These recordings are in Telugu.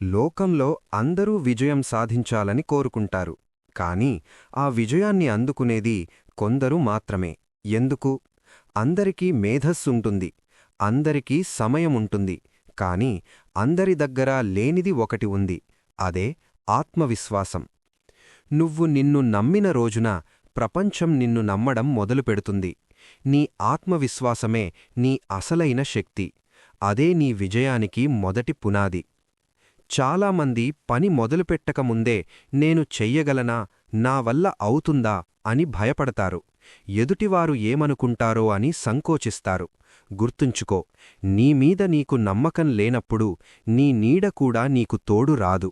లోకంలో అందరూ విజయం సాధించాలని కోరుకుంటారు. కాని ఆ విజయాన్ని అందుకునేది కొందరు మాత్రమే. ఎందుకు? అందరికీ మేధస్సుంటుంది. అందరికీ సమయముంటుంది. కాని అందరి దగ్గర లేనిది ఒకటి ఉంది. అదే ఆత్మవిశ్వాసం. నువ్వు నిన్ను నమ్మిన రోజున ప్రపంచం నిన్ను నమ్మడం మొదలుపెడుతుంది. నీ ఆత్మవిశ్వాసమే నీ అసలైన శక్తి. అదే నీ విజయానికి మొదటి పునాది. చాలామంది పని మొదలుపెట్టకముందే నేను చెయ్యగలనా నా వల్ల అవుతుందా అని భయపడతారు. ఎదుటివారు ఏమనుకుంటారో అని సంకోచిస్తారు. గుర్తుంచుకో నీమీద నీకు నమ్మకం లేనప్పుడు నీ నీడ కూడా నీకు తోడు రాదు.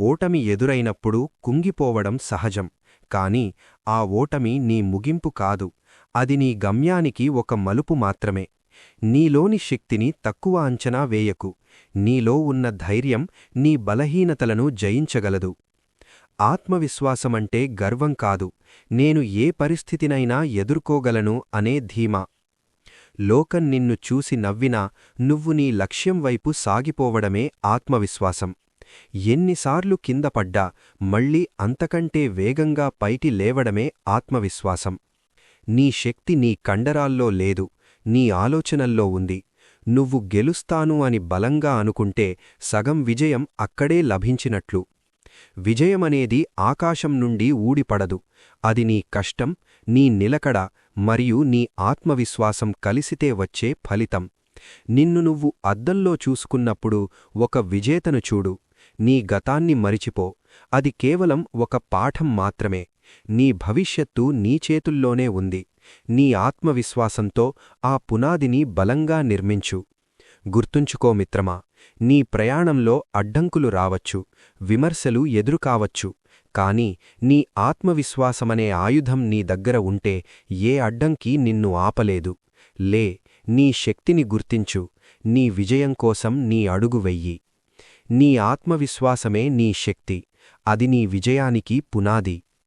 ఓటమి ఎదురైనప్పుడు కుంగిపోవడం సహజం కాని ఆ ఓటమి నీ ముగింపు కాదు. అది నీ గమ్యానికి ఒక మలుపు మాత్రమే. నీలోని శక్తిని తక్కువ అంచనా వేయకు. నీలో ఉన్న ధైర్యం నీ బలహీనతలను జయించగలదు. ఆత్మవిశ్వాసమంటే గర్వం కాదు. నేను ఏ పరిస్థితినైనా ఎదుర్కోగలను అనే ధీమా. లోకం నిన్ను చూసి నవ్వినా నువ్వు నీ లక్ష్యం వైపు సాగిపోవడమే ఆత్మవిశ్వాసం. ఎన్నిసార్లు కింద పడ్డా మళ్ళీ అంతకంటే వేగంగా పైటి లేవడమే ఆత్మవిశ్వాసం. నీ శక్తి నీ కండరాల్లో లేదు. నీ ఆలోచనల్లో ఉంది. నువ్వు గెలుస్తాను అని బలంగా అనుకుంటే సగం విజయం అక్కడే లభించినట్లు. విజయమనేది ఆకాశం నుండి ఊడిపడదు. అది నీ కష్టం నీ నిలకడ మరియు నీ ఆత్మవిశ్వాసం కలిసితే వచ్చే ఫలితం. నిన్ను నువ్వు అద్దంలో చూసుకున్నప్పుడు ఒక విజేతను చూడు. నీ గతాన్ని మరిచిపో. అది కేవలం ఒక పాఠం మాత్రమే. నీ భవిష్యత్తు నీ చేతుల్లోనే ఉంది. నీ ఆత్మవిశ్వాసంతో ఆ పునాదిని బలంగా నిర్మించు. గుర్తుంచుకో మిత్రమా నీ ప్రయాణంలో అడ్డంకులు రావచ్చు విమర్శలు ఎదురుకావచ్చు కాని నీ ఆత్మవిశ్వాసమనే ఆయుధం నీ దగ్గర ఉంటే ఏ అడ్డంకి నిన్ను ఆపలేదు. లే నీ శక్తిని గుర్తించు నీ విజయం కోసం నీ అడుగు వెయ్యి. నీ ఆత్మవిశ్వాసమే నీ శక్తి అది నీ విజయానికి పునాది.